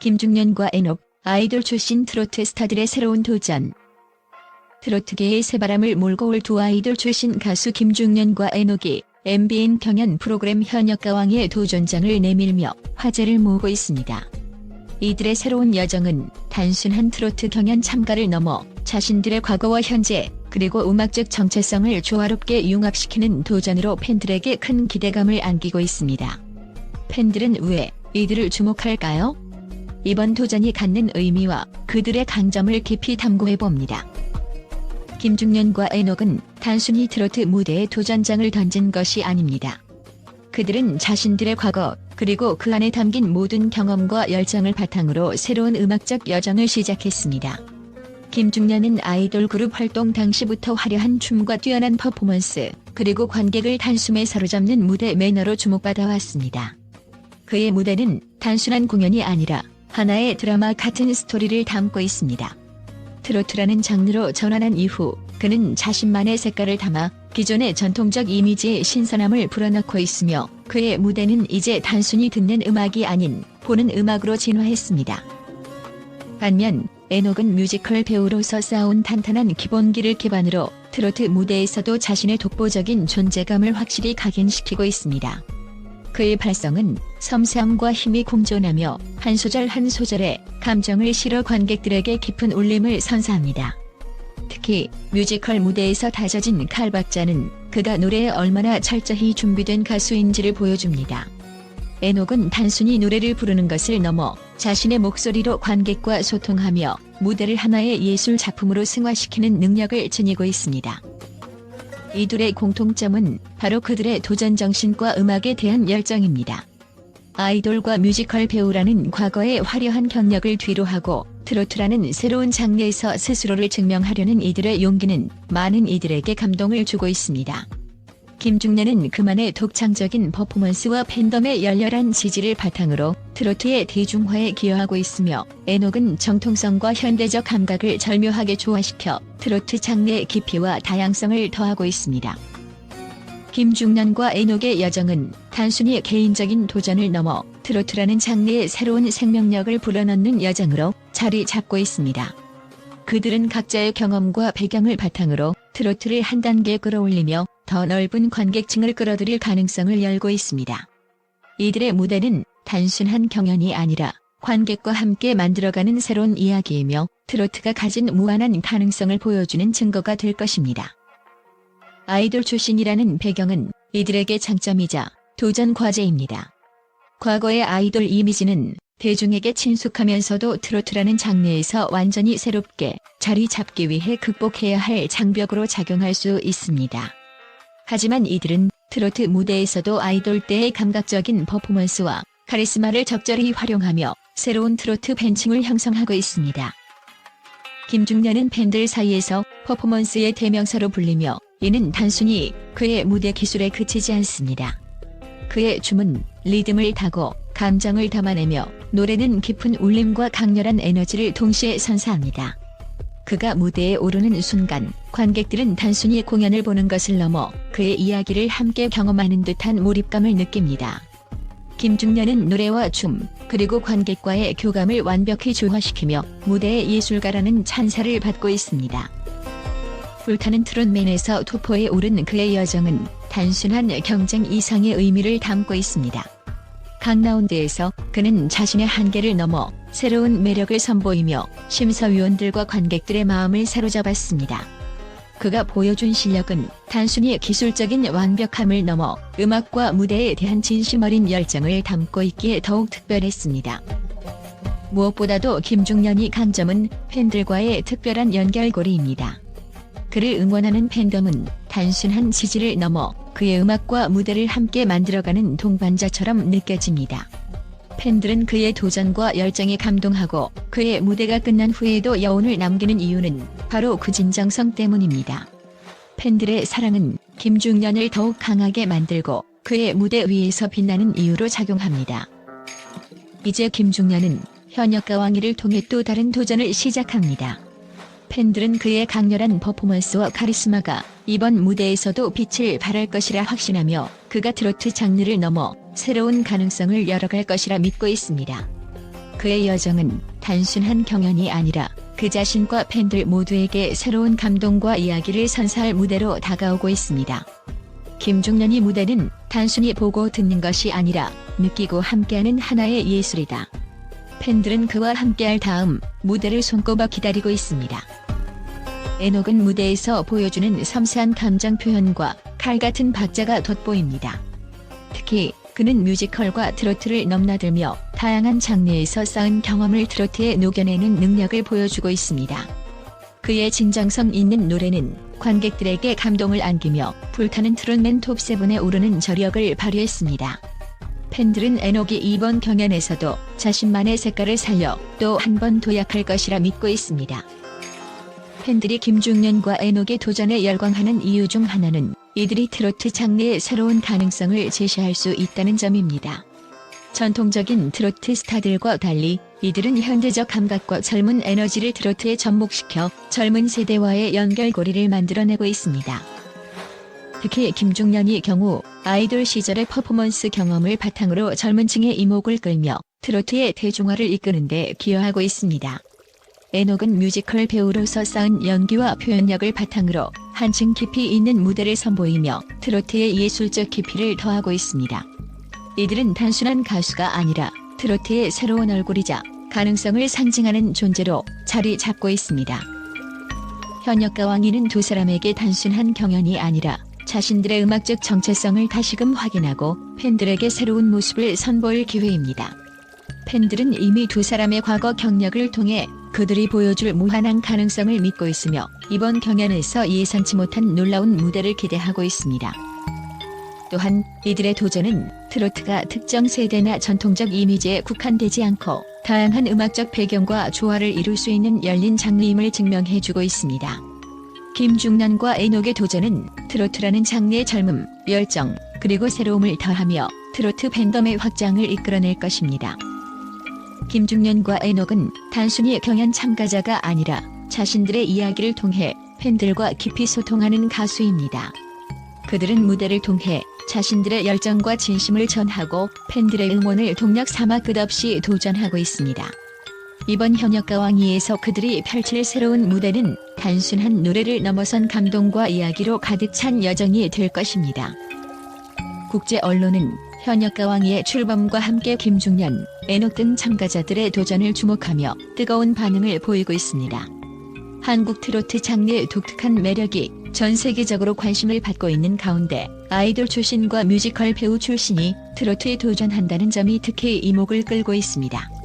김중년과 애녹, 아이돌 출신 트로트 스타들의 새로운 도전. 트로트계의 새바람을 몰고 올 두 아이돌 출신 가수 김중년과 애녹이 MBN 경연 프로그램 현역가왕의 도전장을 내밀며 화제를 모으고 있습니다. 이들의 새로운 여정은 단순한 트로트 경연 참가를 넘어 자신들의 과거와 현재 그리고 음악적 정체성을 조화롭게 융합시키는 도전으로 팬들에게 큰 기대감을 안기고 있습니다. 팬들은 왜 이들을 주목할까요? 이번 도전이 갖는 의미와 그들의 강점을 깊이 탐구해 봅니다. 김중년과 애녹은 단순히 트로트 무대에 도전장을 던진 것이 아닙니다. 그들은 자신들의 과거 그리고 그 안에 담긴 모든 경험과 열정을 바탕으로 새로운 음악적 여정을 시작했습니다. 김중년은 아이돌 그룹 활동 당시부터 화려한 춤과 뛰어난 퍼포먼스 그리고 관객을 단숨에 사로잡는 무대 매너로 주목받아 왔습니다. 그의 무대는 단순한 공연이 아니라 하나의 드라마 같은 스토리를 담고 있습니다. 트로트라는 장르로 전환한 이후 그는 자신만의 색깔을 담아 기존의 전통적 이미지의 신선함을 불어넣고 있으며 그의 무대는 이제 단순히 듣는 음악이 아닌 보는 음악으로 진화했습니다. 반면 애녹은 뮤지컬 배우로서 쌓아온 탄탄한 기본기를 기반으로 트로트 무대에서도 자신의 독보적인 존재감을 확실히 각인시키고 있습니다. 그의 발성은 섬세함과 힘이 공존하며 한 소절 한 소절에 감정을 실어 관객들에게 깊은 울림을 선사합니다. 특히 뮤지컬 무대에서 다져진 칼박자는 그가 노래에 얼마나 철저히 준비된 가수인지를 보여줍니다. 애녹은 단순히 노래를 부르는 것을 넘어 자신의 목소리로 관객과 소통하며 무대를 하나의 예술 작품으로 승화시키는 능력을 지니고 있습니다. 이둘의 공통점은 바로 그들의 도전 정신과 음악에 대한 열정입니다. 아이돌과 뮤지컬 배우라는 과거의 화려한 경력을 뒤로하고 트로트라는 새로운 장르에서 스스로를 증명하려는 이들의 용기는 많은 이들에게 감동을 주고 있습니다. 김중년은 그만의 독창적인 퍼포먼스와 팬덤의 열렬한 지지를 바탕으로 트로트의 대중화에 기여하고 있으며 애녹은 정통성과 현대적 감각을 절묘하게 조화시켜 트로트 장르의 깊이와 다양성을 더하고 있습니다. 김중년과 애녹의 여정은 단순히 개인적인 도전을 넘어 트로트라는 장르의 새로운 생명력을 불어넣는 여정으로 자리 잡고 있습니다. 그들은 각자의 경험과 배경을 바탕으로 트로트를 한 단계 끌어올리며 더 넓은 관객층을 끌어들일 가능성을 열고 있습니다. 이들의 무대는 단순한 경연이 아니라 관객과 함께 만들어가는 새로운 이야기이며 트로트가 가진 무한한 가능성을 보여주는 증거가 될 것입니다. 아이돌 출신이라는 배경은 이들에게 장점이자 도전 과제입니다. 과거의 아이돌 이미지는 대중에게 친숙하면서도 트로트라는 장르에서 완전히 새롭게 자리 잡기 위해 극복해야 할 장벽으로 작용할 수 있습니다. 하지만 이들은 트로트 무대에서도 아이돌 때의 감각적인 퍼포먼스와 카리스마를 적절히 활용하며 새로운 트로트 팬층을 형성하고 있습니다. 김중년은 팬들 사이에서 퍼포먼스의 대명사로 불리며 이는 단순히 그의 무대 기술에 그치지 않습니다. 그의 춤은 리듬을 타고 감정을 담아내며 노래는 깊은 울림과 강렬한 에너지를 동시에 선사합니다. 그가 무대에 오르는 순간 관객들은 단순히 공연을 보는 것을 넘어 그의 이야기를 함께 경험하는 듯한 몰입감을 느낍니다. 김중년은 노래와 춤, 그리고 관객과의 교감을 완벽히 조화시키며 무대의 예술가라는 찬사를 받고 있습니다. 불타는 트롯맨에서 토포에 오른 그의 여정은 단순한 경쟁 이상의 의미를 담고 있습니다. 각 라운드에서 그는 자신의 한계를 넘어 새로운 매력을 선보이며 심사위원들과 관객들의 마음을 사로잡았습니다. 그가 보여준 실력은 단순히 기술적인 완벽함을 넘어 음악과 무대에 대한 진심 어린 열정을 담고 있기에 더욱 특별했습니다. 무엇보다도 김중년이 강점은 팬들과의 특별한 연결고리입니다. 그를 응원하는 팬덤은 단순한 지지를 넘어 그의 음악과 무대를 함께 만들어가는 동반자처럼 느껴집니다. 팬들은 그의 도전과 열정에 감동하고 그의 무대가 끝난 후에도 여운을 남기는 이유는 바로 그 진정성 때문입니다. 팬들의 사랑은 김중년을 더욱 강하게 만들고 그의 무대 위에서 빛나는 이유로 작용합니다. 이제 김중년은 현역 가왕이를 통해 또 다른 도전을 시작합니다. 팬들은 그의 강렬한 퍼포먼스와 카리스마가 이번 무대에서도 빛을 발할 것이라 확신하며 그가 트로트 장르를 넘어 새로운 가능성을 열어갈 것이라 믿고 있습니다. 그의 여정은 단순한 경연이 아니라 그 자신과 팬들 모두에게 새로운 감동과 이야기를 선사할 무대로 다가오고 있습니다. 김중년이 무대는 단순히 보고 듣는 것이 아니라 느끼고 함께하는 하나의 예술이다. 팬들은 그와 함께할 다음 무대를 손꼽아 기다리고 있습니다. 에녹은 무대에서 보여주는 섬세한 감정 표현과 칼 같은 박자가 돋보입니다. 특히 그는 뮤지컬과 트로트를 넘나들며 다양한 장르에서 쌓은 경험을 트로트에 녹여내는 능력을 보여주고 있습니다. 그의 진정성 있는 노래는 관객들에게 감동을 안기며 불타는 트롯맨 톱7에 오르는 저력을 발휘했습니다. 팬들은 에녹이 이번 경연에서도 자신만의 색깔을 살려 또 한 번 도약할 것이라 믿고 있습니다. 팬들이 김중년과 에녹의 도전에 열광하는 이유 중 하나는 이들이 트로트 장르의 새로운 가능성을 제시할 수 있다는 점입니다. 전통적인 트로트 스타들과 달리 이들은 현대적 감각과 젊은 에너지를 트로트에 접목시켜 젊은 세대와의 연결고리를 만들어내고 있습니다. 특히 김중년의 경우 아이돌 시절의 퍼포먼스 경험을 바탕으로 젊은 층의 이목을 끌며 트로트의 대중화를 이끄는데 기여하고 있습니다. 에녹은 뮤지컬 배우로서 쌓은 연기와 표현력을 바탕으로 한층 깊이 있는 무대를 선보이며 트로트의 예술적 깊이를 더하고 있습니다. 이들은 단순한 가수가 아니라 트로트의 새로운 얼굴이자 가능성을 상징하는 존재로 자리 잡고 있습니다. 현역과 왕이는 두 사람에게 단순한 경연이 아니라 자신들의 음악적 정체성을 다시금 확인하고 팬들에게 새로운 모습을 선보일 기회입니다. 팬들은 이미 두 사람의 과거 경력을 통해 그들이 보여줄 무한한 가능성을 믿고 있으며 이번 경연에서 예상치 못한 놀라운 무대를 기대하고 있습니다. 또한 이들의 도전은 트로트가 특정 세대나 전통적 이미지에 국한되지 않고 다양한 음악적 배경과 조화를 이룰 수 있는 열린 장르임을 증명해주고 있습니다. 김중난과 에녹의 도전은 트로트라는 장르의 젊음, 열정, 그리고 새로움을 더하며 트로트 팬덤의 확장을 이끌어낼 것입니다. 김중년과 에녹은 단순히 경연 참가자가 아니라 자신들의 이야기를 통해 팬들과 깊이 소통하는 가수입니다. 그들은 무대를 통해 자신들의 열정과 진심을 전하고 팬들의 응원을 동력 삼아 끝없이 도전하고 있습니다. 이번 현역가 왕위에서 그들이 펼칠 새로운 무대는 단순한 노래를 넘어선 감동과 이야기로 가득 찬 여정이 될 것입니다. 국제 언론은 현역가 왕위의 출범과 함께 김중년, 에녹 등 참가자들의 도전을 주목하며 뜨거운 반응을 보이고 있습니다. 한국 트로트 장르의 독특한 매력이 전 세계적으로 관심을 받고 있는 가운데 아이돌 출신과 뮤지컬 배우 출신이 트로트에 도전한다는 점이 특히 이목을 끌고 있습니다.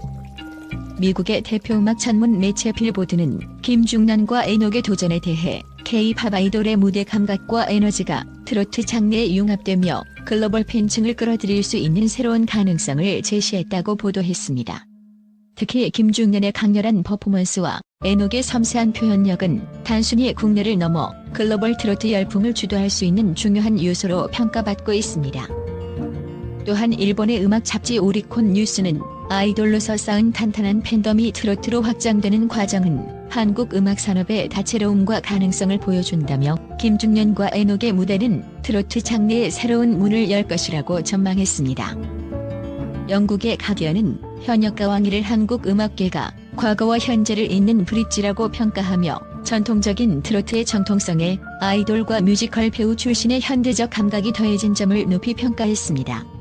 미국의 대표 음악 전문 매체 빌보드는 김중난과 에녹의 도전에 대해 K-팝 아이돌의 무대 감각과 에너지가 트로트 장르에 융합되며 글로벌 팬층을 끌어들일 수 있는 새로운 가능성을 제시했다고 보도했습니다. 특히 김중년의 강렬한 퍼포먼스와 에녹의 섬세한 표현력은 단순히 국내를 넘어 글로벌 트로트 열풍을 주도할 수 있는 중요한 요소로 평가받고 있습니다. 또한 일본의 음악 잡지 오리콘 뉴스는 아이돌로서 쌓은 탄탄한 팬덤이 트로트로 확장되는 과정은 한국 음악 산업의 다채로움과 가능성을 보여준다며 김중년과 에녹의 무대는 트로트 장르의 새로운 문을 열 것이라고 전망했습니다. 영국의 가디언은 현역 가 왕위를 한국 음악계가 과거와 현재를 잇는 브릿지라고 평가하며 전통적인 트로트의 정통성에 아이돌과 뮤지컬 배우 출신의 현대적 감각이 더해진 점을 높이 평가했습니다.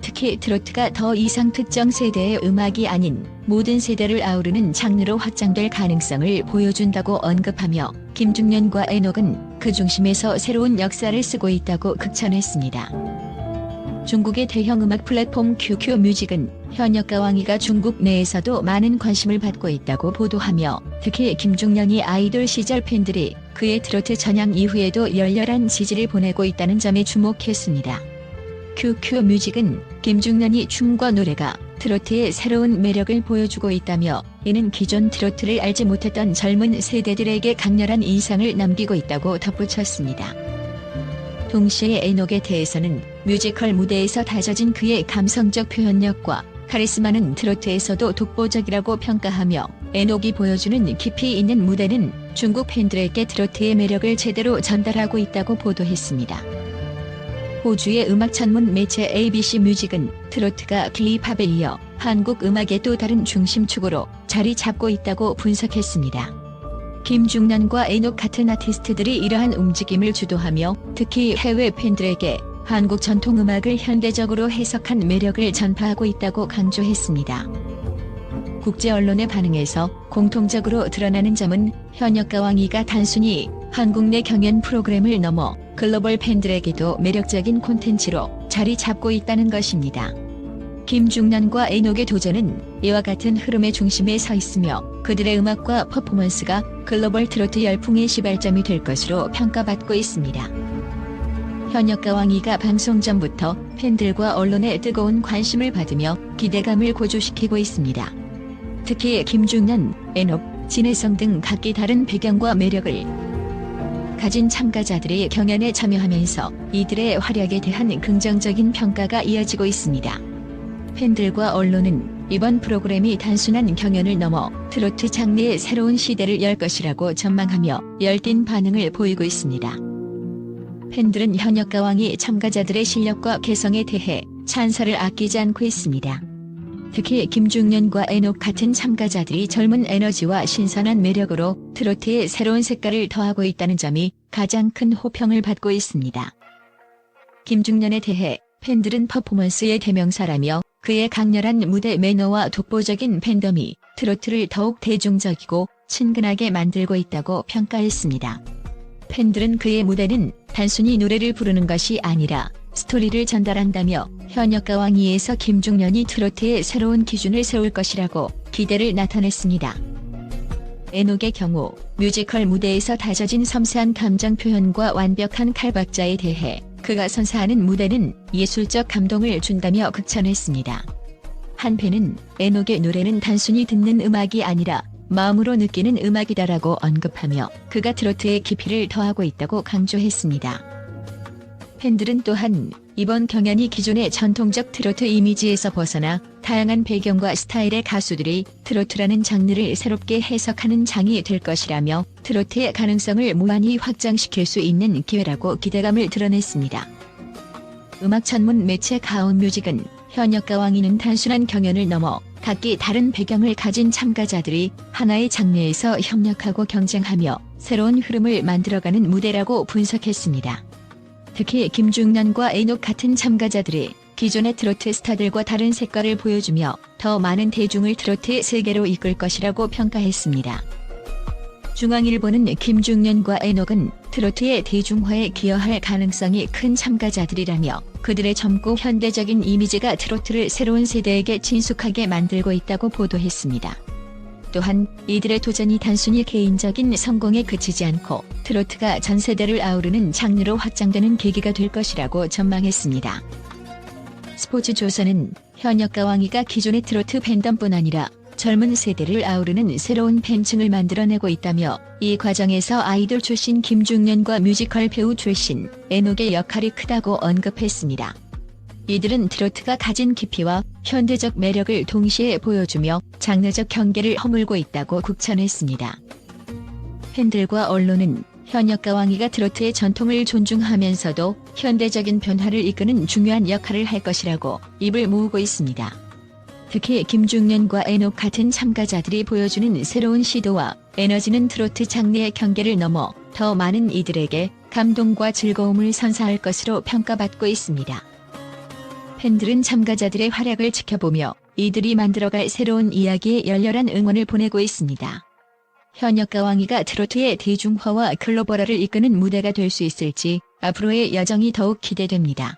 특히 트로트가 더 이상 특정 세대의 음악이 아닌 모든 세대를 아우르는 장르로 확장될 가능성을 보여준다고 언급하며 김중년과 에녹은 그 중심에서 새로운 역사를 쓰고 있다고 극찬했습니다. 중국의 대형 음악 플랫폼 QQ 뮤직은 현역 가 왕이가 중국 내에서도 많은 관심을 받고 있다고 보도하며 특히 김중년이 아이돌 시절 팬들이 그의 트로트 전향 이후에도 열렬한 지지를 보내고 있다는 점에 주목했습니다. QQ 뮤직은 김중년이 춤과 노래가 트로트의 새로운 매력을 보여주고 있다며 이는 기존 트로트를 알지 못했던 젊은 세대들에게 강렬한 인상을 남기고 있다고 덧붙였습니다. 동시에 에녹에 대해서는 뮤지컬 무대에서 다져진 그의 감성적 표현력과 카리스마는 트로트에서도 독보적이라고 평가하며 에녹이 보여주는 깊이 있는 무대는 중국 팬들에게 트로트의 매력을 제대로 전달하고 있다고 보도했습니다. 호주의 음악 전문 매체 ABC 뮤직은 트로트가 K-팝에 이어 한국 음악의 또 다른 중심축으로 자리 잡고 있다고 분석했습니다. 김중년과 에녹 같은 아티스트들이 이러한 움직임을 주도하며 특히 해외 팬들에게 한국 전통 음악을 현대적으로 해석한 매력을 전파하고 있다고 강조했습니다. 국제 언론의 반응에서 공통적으로 드러나는 점은 현역 가 왕이가 단순히 한국 내 경연 프로그램을 넘어 글로벌 팬들에게도 매력적인 콘텐츠로 자리 잡고 있다는 것입니다. 김중년과 에녹의 도전은 이와 같은 흐름의 중심에 서 있으며 그들의 음악과 퍼포먼스가 글로벌 트로트 열풍의 시발점이 될 것으로 평가받고 있습니다. 현역가 왕이가 방송 전부터 팬들과 언론의 뜨거운 관심을 받으며 기대감을 고조시키고 있습니다. 특히 김중년, 에녹, 진혜성 등 각기 다른 배경과 매력을 가진 참가자들이 경연에 참여하면서 이들의 활약에 대한 긍정적인 평가가 이어지고 있습니다. 팬들과 언론은 이번 프로그램이 단순한 경연을 넘어 트로트 장르의 새로운 시대를 열 것이라고 전망하며 열띤 반응을 보이고 있습니다. 팬들은 현역 가 왕이 참가자들의 실력과 개성에 대해 찬사를 아끼지 않고 있습니다. 특히 김중년과 에녹 같은 참가자들이 젊은 에너지와 신선한 매력으로 트로트의 새로운 색깔을 더하고 있다는 점이 가장 큰 호평을 받고 있습니다. 김중년에 대해 팬들은 퍼포먼스의 대명사라며 그의 강렬한 무대 매너와 독보적인 팬덤이 트로트를 더욱 대중적이고 친근하게 만들고 있다고 평가했습니다. 팬들은 그의 무대는 단순히 노래를 부르는 것이 아니라 스토리를 전달한다며 현역가 왕위에서 김중년이 트로트의 새로운 기준을 세울 것이라고 기대를 나타냈습니다. 에녹의 경우 뮤지컬 무대에서 다져진 섬세한 감정 표현과 완벽한 칼박자에 대해 그가 선사하는 무대는 예술적 감동을 준다며 극찬했습니다. 한 팬은 에녹의 노래는 단순히 듣는 음악이 아니라 마음으로 느끼는 음악이다라고 언급하며 그가 트로트의 깊이를 더하고 있다고 강조했습니다. 팬들은 또한 이번 경연이 기존의 전통적 트로트 이미지에서 벗어나 다양한 배경과 스타일의 가수들이 트로트라는 장르를 새롭게 해석하는 장이 될 것이라며 트로트의 가능성을 무한히 확장시킬 수 있는 기회라고 기대감을 드러냈습니다. 음악 전문 매체 가온뮤직은 현역가 왕이는 단순한 경연을 넘어 각기 다른 배경을 가진 참가자들이 하나의 장르에서 협력하고 경쟁하며 새로운 흐름을 만들어가는 무대라고 분석했습니다. 특히 김중년과 에녹 같은 참가자들이 기존의 트로트 스타들과 다른 색깔을 보여주며 더 많은 대중을 트로트의 세계로 이끌 것이라고 평가했습니다. 중앙일보는 김중년과 에녹은 트로트의 대중화에 기여할 가능성이 큰 참가자들이라며 그들의 젊고 현대적인 이미지가 트로트를 새로운 세대에게 친숙하게 만들고 있다고 보도했습니다. 또한 이들의 도전이 단순히 개인적인 성공에 그치지 않고 트로트가 전 세대를 아우르는 장르로 확장되는 계기가 될 것이라고 전망했습니다. 스포츠 조선은 현역가 왕이가 기존의 트로트 팬덤뿐 아니라 젊은 세대를 아우르는 새로운 팬층을 만들어내고 있다며 이 과정에서 아이돌 출신 김중년과 뮤지컬 배우 출신 에녹의 역할이 크다고 언급했습니다. 이들은 트로트가 가진 깊이와 현대적 매력을 동시에 보여주며 장르적 경계를 허물고 있다고 국찬했습니다. 팬들과 언론은 현역가 왕이가 트로트의 전통을 존중하면서도 현대적인 변화를 이끄는 중요한 역할을 할 것이라고 입을 모으고 있습니다. 특히 김중년과 에녹 같은 참가자들이 보여주는 새로운 시도와 에너지는 트로트 장르의 경계를 넘어 더 많은 이들에게 감동과 즐거움을 선사할 것으로 평가받고 있습니다. 팬들은 참가자들의 활약을 지켜보며 이들이 만들어갈 새로운 이야기에 열렬한 응원을 보내고 있습니다. 현역 가 왕이가 트로트의 대중화와 글로벌화를 이끄는 무대가 될 수 있을지 앞으로의 여정이 더욱 기대됩니다.